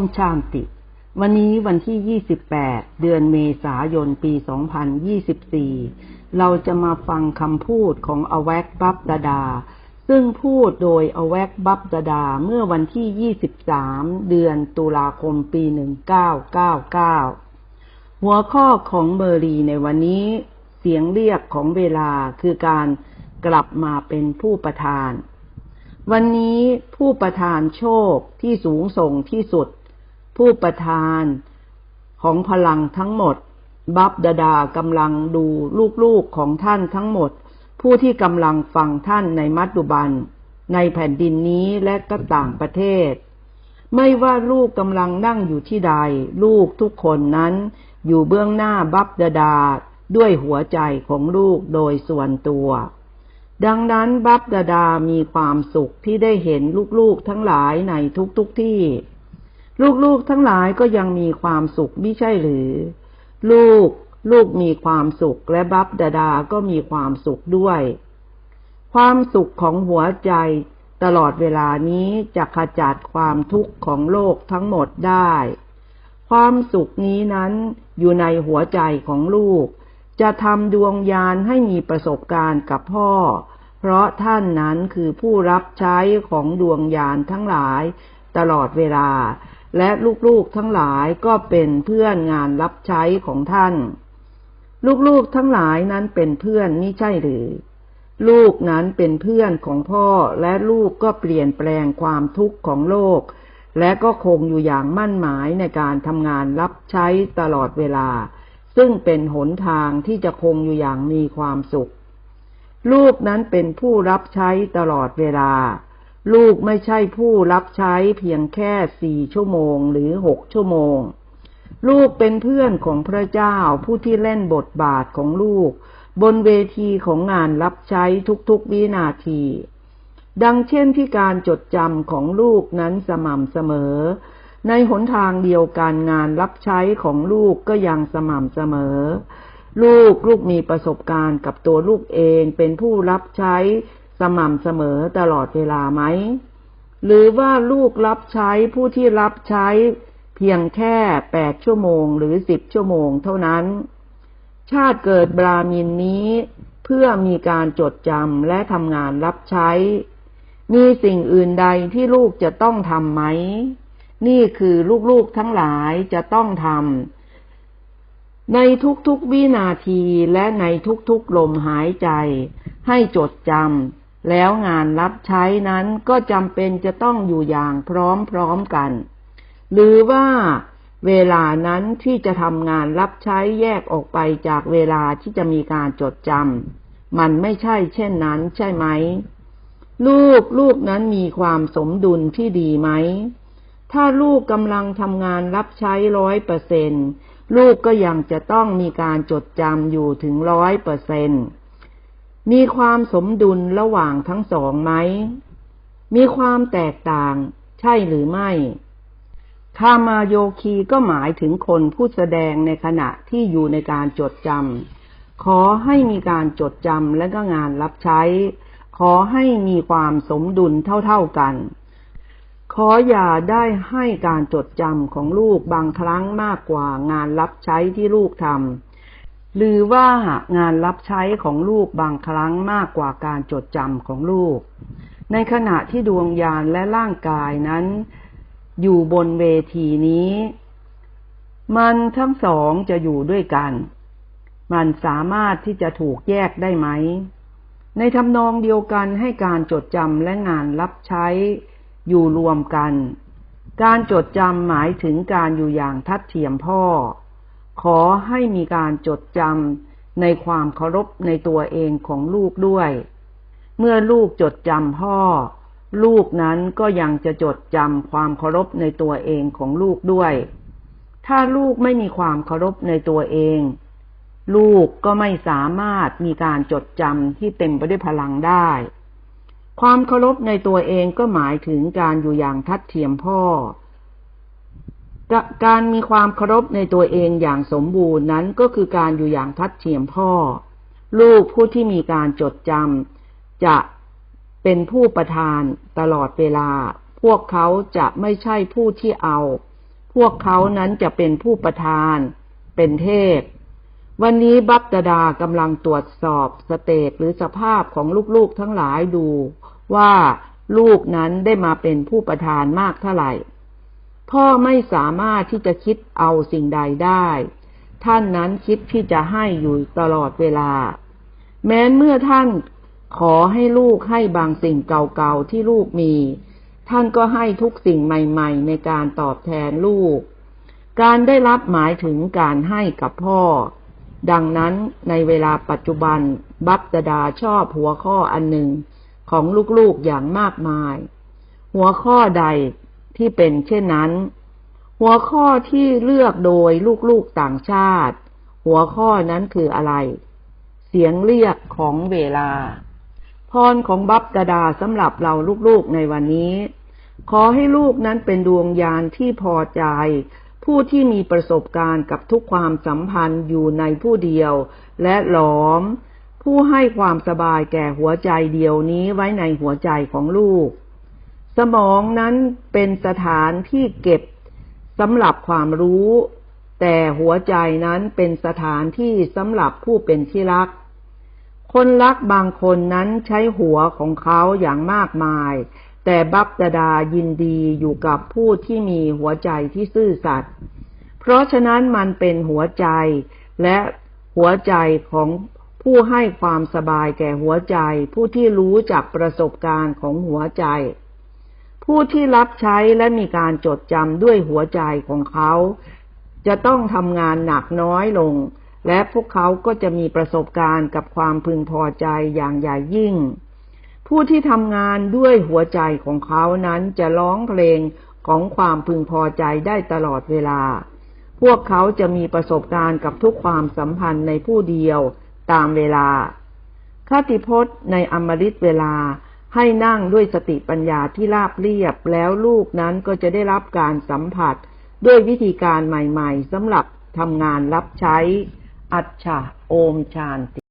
มชานติ วันนี้วันที่ 28 เดือนเมษายน ปี 2024 เราจะมาฟังคำพูดของอแวกบับดาดา ซึ่งพูดโดยอแวกบับดาดาเมื่อวันที่ 23 เดือนตุลาคม ปี 1999 หัวข้อของเบอร์รีในวันนี้ เสียงเรียกของเวลาคือการกลับมาเป็นผู้ประทานวันนี้ผู้ประทานโชคที่สูงส่งที่สุด ผู้ประทานของพลังทั้งหมด บับดาดากำลังดูลูกๆของท่านทั้งหมด ผู้ที่กำลังฟังท่านในมัดดุบัน ในแผ่นดินนี้และก็ต่างประเทศ ไม่ว่าลูกกำลังนั่งอยู่ที่ใด ลูกทุกคนนั้นอยู่เบื้องหน้าบับดาดาด้วยหัวใจของลูกโดยส่วนตัว ดังนั้นบับดาดามีความสุขที่ได้เห็นลูกๆทั้งหลายในทุกๆทที่ ลูกๆทั้งหลายก็ยังมีความสุขไม่ใช่หรือ ลูกลูกมีความสุขและบับดาดาก็มีความสุขด้วย ความสุขของหัวใจตลอดเวลานี้จะขจัดความทุกข์ของโลกทั้งหมดได้ ความสุขนี้นั้นอยู่ในหัวใจของลูก จะทำดวงยานให้มีประสบการณ์กับพ่อ เพราะท่านนั้นคือผู้รับใช้ของดวงยานทั้งหลายตลอดเวลา และลูกๆทั้งหลายก็เป็นเพื่อนงานรับใช้ของท่าน ลูกๆทั้งหลายนั้นเป็นเพื่อนนี่ใช่หรือ ลูกนั้นเป็นเพื่อนของพ่อและลูกก็เปลี่ยนแปลงความทุกข์ของโลก และก็คงอยู่อย่างมั่นหมายในการทำงานรับใช้ตลอดเวลา ซึ่งเป็นหนทางที่จะคงอยู่อย่างมีความสุข ลูกนั้นเป็นผู้รับใช้ตลอดเวลา ลูกไม่ใช่ผู้รับใช้เพียงแค่สี่ชั่วโมงหรือหกชั่วโมง ลูกเป็นเพื่อนของพระเจ้าผู้ที่เล่นบทบาทของลูก บนเวทีของงานรับใช้ทุกๆวินาที ดังเช่นที่การจดจำของลูกนั้นสม่ำเสมอ ในหนทางเดียวกันงานรับใช้ของลูกก็ยังสม่ำเสมอ ลูกลูกมีประสบการณ์กับตัวลูกเองเป็นผู้รับใช้ สม่ำเสมอตลอดเวลาไหม หรือว่าลูกรับใช้ผู้ที่รับใช้เพียงแค่แปดชั่วโมงหรือสิบชั่วโมงเท่านั้น ชาติเกิดบรามินนี้เพื่อมีการจดจำและทำงานรับใช้ มีสิ่งอื่นใดที่ลูกจะต้องทำไหม นี่คือลูกๆทั้งหลายจะต้องทำในทุกๆวินาทีและในทุกๆลมหายใจ ให้จดจำ แล้วงานรับใช้นั้นก็จำเป็นจะต้องอยู่อย่างพร้อมๆกัน หรือว่าเวลานั้นที่จะทำงานรับใช้แยกออกไปจากเวลาที่จะมีการจดจำมันไม่ใช่เช่นนั้นใช่ไหม ลูกลูกนั้นมีความสมดุลที่ดีไหม ถ้าลูกกำลังทำงานรับใช้ร้อยเปอร์เซ็นลูกก็ยังจะต้องมีการจดจำอยู่ถึงร้อยเปอร์เซ็นต์ มีความสมดุลระหว่างทั้งสองไหม มีความแตกต่าง ใช่หรือไม่คามาโยคีก็หมายถึงคนผู้แสดงในขณะที่อยู่ในการจดจำ ขอให้มีการจดจำและก็งานรับใช้ ขอให้มีความสมดุลเท่าๆกัน ขออย่าได้ให้การจดจำของลูกบางครั้งมากกว่างานรับใช้ที่ลูกทำ หรือว่างานรับใช้ของลูกบางครั้งมากกว่าการจดจำของลูก ในขณะที่ดวงญาณและร่างกายนั้น อยู่บนเวทีนี้ มันทั้งสองจะอยู่ด้วยกัน มันสามารถที่จะถูกแยกได้ไหม ในทำนองเดียวกันให้การจดจำและงานรับใช้อยู่รวมกัน การจดจำหมายถึงการอยู่อย่างทัดเทียมพ่อ ขอให้มีการจดจำในความเคารพในตัวเองของลูกด้วย เมื่อลูกจดจำพ่อ ลูกนั้นก็ยังจะจดจำความเคารพในตัวเองของลูกด้วย ถ้าลูกไม่มีความเคารพในตัวเอง ลูกก็ไม่สามารถมีการจดจำที่เต็มไปด้วยพลังได้ ความเคารพในตัวเองก็หมายถึงการอยู่อย่างทัดเทียมพ่อ การมีความเคารพในตัวเองอย่างสมบูรณ์นั้นก็คือการอยู่อย่างทัดเทียมพ่อ ลูกผู้ที่มีการจดจำจะเป็นผู้ประทานตลอดเวลา พวกเขาจะไม่ใช่ผู้ที่เอา พวกเขานั้นจะเป็นผู้ประทาน เป็นเทพ วันนี้บัพดาดากำลังตรวจสอบสเตตหรือสภาพของลูกๆทั้งหลายดู ว่าลูกนั้นได้มาเป็นผู้ประทานมากเท่าไหร่ พ่อไม่สามารถที่จะคิดเอาสิ่งใดได้ ท่านนั้นคิดที่จะให้อยู่ตลอดเวลา แม้เมื่อท่านขอให้ลูกให้บางสิ่งเก่าๆที่ลูกมี ท่านก็ให้ทุกสิ่งใหม่ๆ ในการตอบแทนลูก การได้รับหมายถึงการให้กับพ่อ ดังนั้นในเวลาปัจจุบันบัพดาดาชอบหัวข้ออันหนึ่งของลูกๆอย่างมากมาย หัวข้อใด ที่เป็นเช่นนั้น หัวข้อที่เลือกโดยลูกๆต่างชาติ หัวข้อนั้นคืออะไร เสียงเรียกของเวลา พรของบัพดาดาสำหรับเราลูกๆในวันนี้ ขอให้ลูกนั้นเป็นดวงยานที่พอใจ ผู้ที่มีประสบการณ์กับทุกความสัมพันธ์อยู่ในผู้เดียว และหลอม ผู้ให้ความสบายแก่หัวใจเดียวนี้ไว้ในหัวใจของลูก สมองนั้นเป็นสถานที่เก็บสำหรับความรู้ แต่หัวใจนั้นเป็นสถานที่สำหรับผู้เป็นที่รัก คนรักบางคนนั้นใช้หัวของเขาอย่างมากมาย แต่บัพดาดายินดีอยู่กับผู้ที่มีหัวใจที่ซื่อสัตย์ เพราะฉะนั้นมันเป็นหัวใจและหัวใจของผู้ให้ความสบายแก่หัวใจ ผู้ที่รู้จากประสบการณ์ของหัวใจ ผู้ที่รับใช้และมีการจดจำด้วยหัวใจของเขา จะต้องทำงานหนักน้อยลง และพวกเขาก็จะมีประสบการณ์กับความพึงพอใจอย่างใหญ่ยิ่ง ผู้ที่ทำงานด้วยหัวใจของเขานั้นจะร้องเพลงของความพึงพอใจได้ตลอดเวลา พวกเขาจะมีประสบการณ์กับทุกความสัมพันธ์ในผู้เดียวตามเวลาคติพจน์ในอมฤตเวลา ให้นั่งด้วยสติปัญญาที่ราบเรียบ แล้วลูกนั้นก็จะได้รับการสัมผัสด้วยวิธีการใหม่ ๆสำหรับทำงานรับใช้ อัจฉาโอมชานติ